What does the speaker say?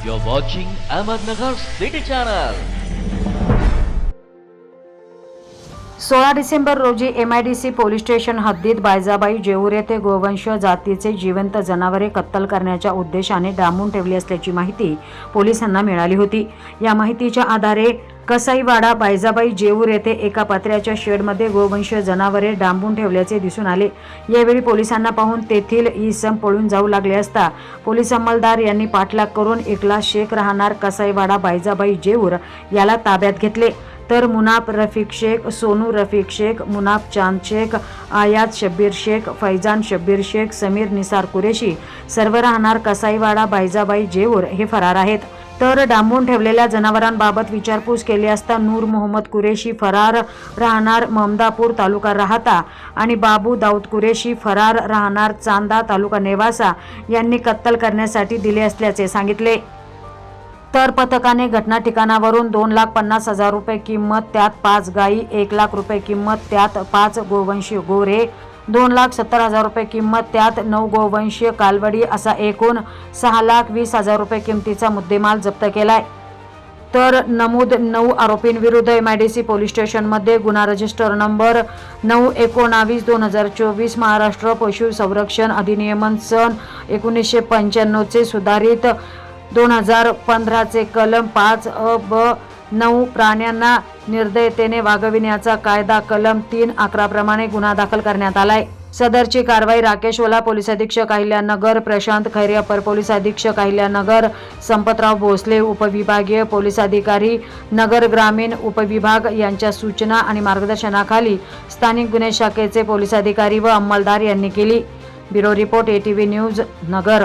You're watching Ahmednagar City Channel. सोळा December रोजी MIDC police station हद्दीत बायजाबाई जेऊर येथे गोवंश जातीचे जिवंत जनावरे कत्तल करण्याच्या उद्देशाने डांबून ठेवली असल्याची माहिती पोलिसांना मिळाली होती या माहितीच्या आधारे कसाईवाडा बायजाबाई जेऊर येथे एका पत्र्याच्या शेडमध्ये गोवंश जनावरे डांबून ठेवल्याचे दिसून आले. यावेळी पोलिसांना पाहून तेथील इसम पळून जाऊ लागले असता पोलीस अंमलदार यांनी पाठलाग करून एकला शेख राहणार कसाईवाडा बायजाबाई जेऊर याला ताब्यात घेतले. तर मुनाफ रफिक शेख सोनू रफिक शेख मुनाफ चांद शेख आयात शब्बीर शेख फैजान शब्बीर शेख समीर निसार कुरेशी सर्व राहणार कसाईवाडा बायजाबाई जेऊर हे फरार आहेत. तर डांबून ठेवलेल्या जनावरांबाबत विचारपूस केली असता नूर मोहम्मद कुरेशी फरार राहणार ममदापूर तालुका राहता आणि बाबू दाऊद कुरेशी फरार राहणार चांदा तालुका नेवासा यांनी कत्तल करण्यासाठी दिले असल्याचे सांगितले. तर पथकाने घटना ठिकाणावरून दोन लाख पन्नास हजार रुपये किंमत त्यात पाच गायी एक लाख रुपये किंमत त्यात पाच गोवंशी गोरे दोन लाख सत्तर हजार रुपये किंमत त्यात नऊ गोवंशीय कालवडी असा एकूण सहा लाख वीस हजार रुपये किमतीचा मुद्देमाल जप्त केलाय. तर नमूद नऊ आरोपींविरुद्ध सी पोलीस स्टेशनमध्ये गुन्हा रजिस्टर नंबर नऊ एकोणावीस दोन हजार चोवीस महाराष्ट्र पशु संरक्षण अधिनियमन सन एकोणीसशे पंच्याण्णवचे सुधारित दोन हजार पंधराचे कलम पाच अ ब नऊ प्राण्यांना निर्दयतेने वागविण्याचा कायदा कलम तीन अकराप्रमाणे गुन्हा दाखल करण्यात आलाय. सदरची कारवाई राकेशवाला पोलीस अधीक्षक अहिल्यानगर प्रशांत खैरे अपर पोलीस अधीक्षक अहिल्यानगर संपतराव भोसले उपविभागीय पोलीस अधिकारी नगर ग्रामीण उपविभाग यांच्या सूचना आणि मार्गदर्शनाखाली स्थानिक गुन्हे शाखेचे पोलीस अधिकारी व अंमलदार यांनी केली. Bureau report ATV news Nagar.